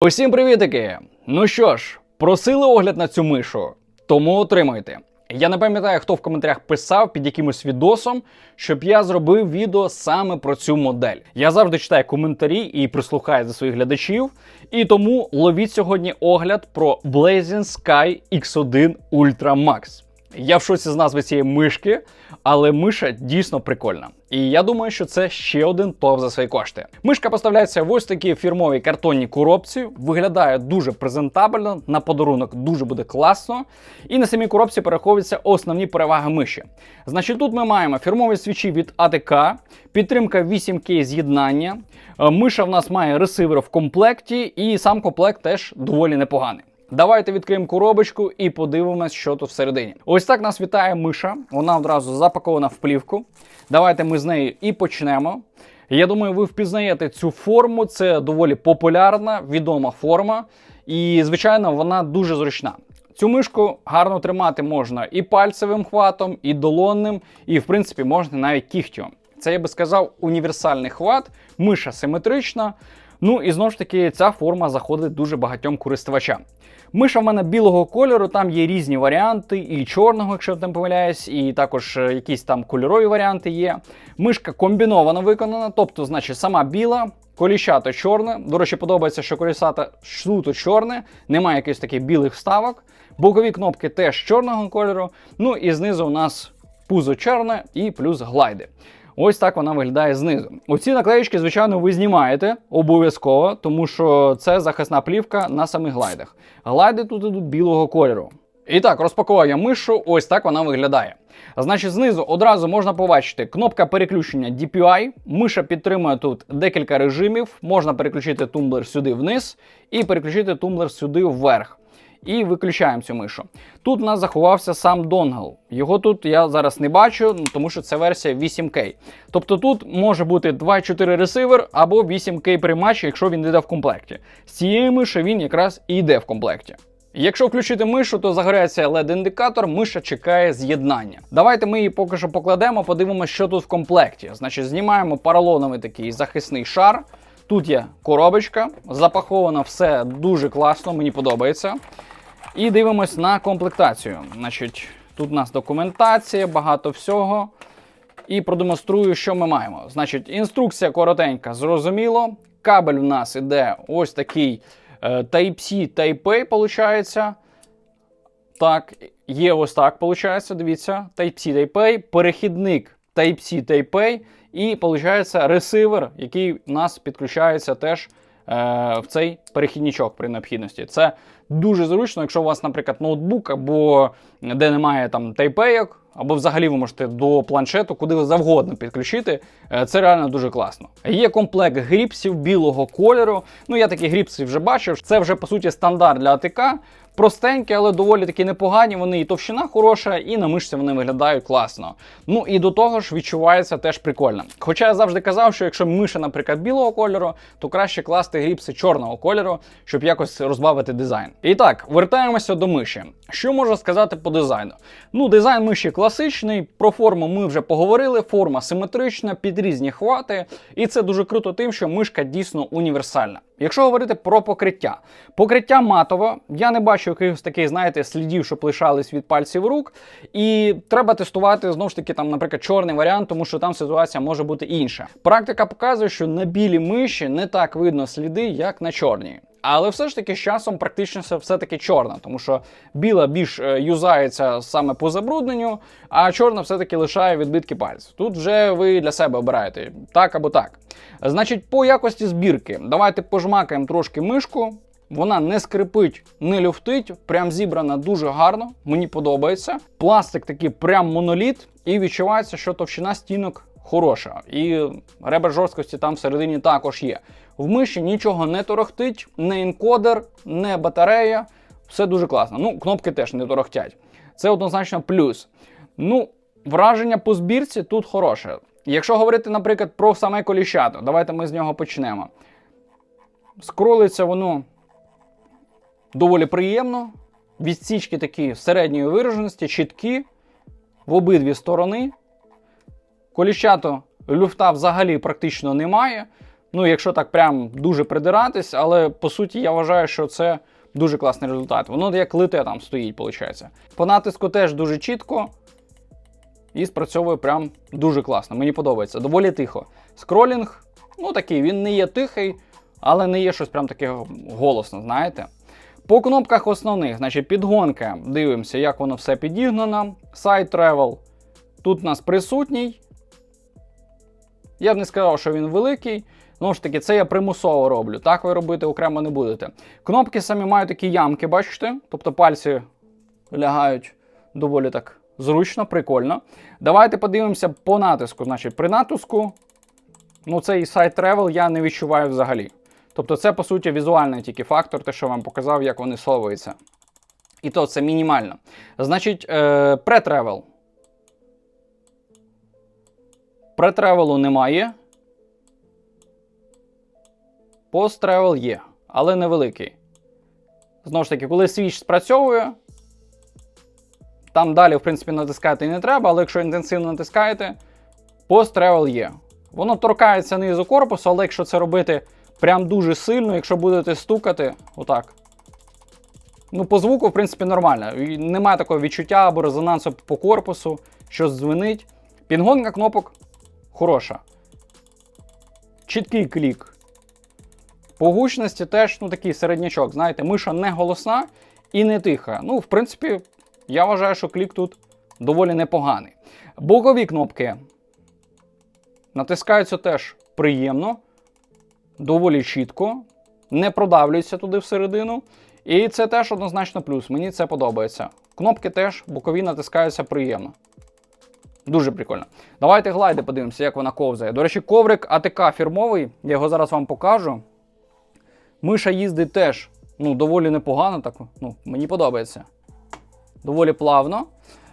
Усім привітики! Ну що ж, просили огляд на цю мишу, тому отримуйте. Я не пам'ятаю, хто в коментарях писав під якимось відосом, щоб я зробив відео саме про цю модель. Я завжди читаю коментарі і прислухаю до своїх глядачів. І тому ловіть сьогодні огляд про Blazing Sky X1 Ultra Max. Я в шоці з назви цієї мишки, але миша дійсно прикольна. І я думаю, що це ще один топ за свої кошти. Мишка поставляється в ось такій фірмовій картонній коробці, виглядає дуже презентабельно, на подарунок дуже буде класно. І на самій коробці переховуються основні переваги миші. Значить, тут ми маємо фірмові свічі від АТК, підтримка 8К з'єднання. Е, Миша в нас має ресивер в комплекті, і сам комплект теж доволі непоганий. Давайте відкриємо коробочку і подивимось, що тут всередині. Ось так нас вітає миша. Вона одразу запакована в плівку. Давайте ми з нею і почнемо. Я думаю, ви впізнаєте цю форму. Це доволі популярна, відома форма. І, звичайно, вона дуже зручна. Цю мишку гарно тримати можна і пальцевим хватом, і долонним, і, в принципі, можна навіть кігтю. Це я би сказав універсальний хват, миша симетрична. Ну і знову ж таки, ця форма заходить дуже багатьом користувачам. Миша в мене білого кольору, там є різні варіанти, і чорного, якщо я не помиляюсь, і також е, якісь там кольорові варіанти є. Мишка комбіновано виконана, тобто, значить, сама біла, коліщато чорне. До речі, подобається, що колісато суто чорне, немає якихось таких білих вставок. Бокові кнопки теж чорного кольору. Ну і знизу у нас пузо чорне і плюс глайди. Ось так вона виглядає знизу. Оці наклеїчки, звичайно, ви знімаєте обов'язково, тому що це захисна плівка на самих глайдах. Глайди тут ідуть білого кольору. І так, розпакував я мишу, ось так вона виглядає. Значить, знизу одразу можна побачити кнопка переключення DPI. Миша підтримує тут декілька режимів. Можна переключити тумблер сюди вниз і переключити тумблер сюди вверх. І виключаємо цю мишу. Тут у нас заховався сам донгл. Його тут я зараз не бачу, ну, тому що це версія 8К. Тобто тут може бути 2.4 ресивер або 8К приймач, якщо він йде в комплекті. З цієї миші він якраз і йде в комплекті. Якщо включити мишу, то загорається LED-індикатор, миша чекає з'єднання. Давайте ми її поки що покладемо, подивимося, що тут в комплекті. Значить, знімаємо поролоновий такий захисний шар. Тут є коробочка, запаховано все дуже класно, мені подобається. І дивимось на комплектацію. Значить, Тут у нас документація, багато всього. І продемонструю, що ми маємо. Значить, інструкція коротенька, зрозуміло. Кабель в нас іде ось такий е, Type-C, Type-A, виходить. Так, є ось так, виходить, дивіться, Type-C, Type-A, перехідник Type-C, Type-A, і виходить ресивер, який у нас підключається теж е, в цей перехідничок при необхідності. Це дуже зручно, якщо у вас, наприклад, ноутбук або де немає там Type-A, або взагалі ви можете до планшету, куди завгодно підключити. Е, Це реально дуже класно. Є комплект гріпсів білого кольору. Ну, я такі гріпси вже бачив. Це вже по суті стандарт для АТК. Простенькі, але доволі таки непогані. Вони і товщина хороша, і на мишці вони виглядають класно. Ну і до того ж відчувається теж прикольно. Хоча я завжди казав, що якщо миша, наприклад, білого кольору, то краще класти гріпси чорного кольору, щоб якось розбавити дизайн. І так, вертаємося до миші. Що можу сказати по дизайну? Ну, дизайн миші класичний, про форму ми вже поговорили. Форма симетрична, під різні хвати, і це дуже круто тим, що мишка дійсно універсальна. Якщо говорити про покриття, покриття матове, я не бачу якихось таких, знаєте, слідів, щоб лишались від пальців рук. І треба тестувати знову ж таки, там, наприклад, чорний варіант, тому що там ситуація може бути інша. Практика показує, що на білій миші не так видно сліди, як на чорній. Але все ж таки з часом практичність все-таки чорна, тому що біла більш е, юзається саме по забрудненню, а чорна все-таки лишає відбитки пальців. Тут вже ви для себе обираєте так або так. Значить, по якості збірки, давайте пожмакаємо трошки мишку. Вона не скрипить, не люфтить, прям зібрана дуже гарно, мені подобається. Пластик такий прям моноліт, і відчувається, що товщина стінок хороша. І ребер жорсткості там всередині також є. В миші нічого не торохтить, не інкодер, не батарея. Все дуже класно. Ну, кнопки теж не торохтять. Це однозначно плюс. Ну, враження по збірці тут хороше. Якщо говорити, наприклад, про саме коліщато, давайте ми з нього почнемо. Скролиться воно доволі приємно. Відсічки такі середньої вираженості, чіткі в обидві сторони. Коліщато люфта взагалі практично немає. Ну, якщо так прям дуже придиратись, але по суті я вважаю, що це дуже класний результат. Воно як лите там стоїть, виходить. По натиску теж дуже чітко. І спрацьовує прям дуже класно. Мені подобається. Доволі тихо. Скролінг, ну такий, він не є тихий, але не є щось прям таке голосно, знаєте. По кнопках основних, значить, підгонка. Дивимося, як воно все підігнано. Side travel. Тут у нас присутній. Я б не сказав, що він великий. Знову ж таки, це я примусово роблю. Так ви робити окремо не будете. Кнопки самі мають такі ямки, бачите? Тобто пальці лягають доволі так зручно, прикольно. Давайте подивимося по натиску. Значить, при натиску, ну цей сайт travel я не відчуваю взагалі. Тобто, це, по суті, візуальний тільки фактор, те, що вам показав, як вони совуються. І то це мінімально. Значить, е, pre-travel. Pre-travel немає. Post-travel є, але невеликий. Знову ж таки, коли свіч спрацьовує, там далі, в принципі, натискати не треба, але якщо інтенсивно натискаєте, пост-тревел є. Воно торкається низу корпусу, але якщо це робити прям дуже сильно, якщо будете стукати, отак. Ну, по звуку, в принципі, нормально. І Немає такого відчуття або резонансу по корпусу, що дзвенить. Пінгонка кнопок хороша. Чіткий клік. По гучності теж ну, такий середнячок. Знаєте, миша не голосна і не тиха. Ну, в принципі, я вважаю, що клік тут доволі непоганий. Бокові кнопки натискаються теж приємно, доволі чітко, не продавлюються туди всередину. І це теж однозначно плюс. Мені це подобається. Кнопки теж бокові натискаються приємно. Дуже прикольно. Давайте глайди подивимося, як вона ковзає. До речі, коврик АТК фірмовий, я його зараз вам покажу. Миша їздить теж ну, доволі непогано, так, ну, мені подобається. Доволі плавно.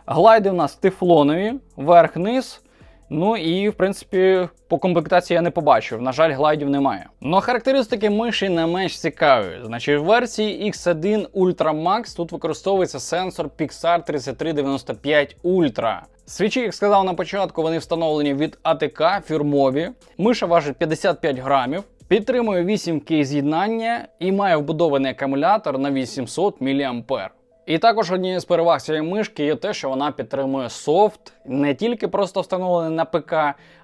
Глайди у нас тефлонові, верх-низ. Ну і, в принципі, по комплектації я не побачив. На жаль, глайдів немає. Но характеристики миші не менш цікаві. Значить, в версії X1 Ultra Max тут використовується сенсор Pixar 3395 Ultra. Свічі, як сказав на початку, вони встановлені від АТК фірмові. Миша важить 55 грамів. Підтримує 8 к з'єднання і має вбудований акумулятор на 800 мА. І також однією з переваг цієї мишки є те, що вона підтримує софт, не тільки просто встановлений на ПК,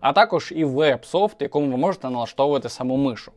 а також і веб-софт, якому ви можете налаштовувати саму мишу.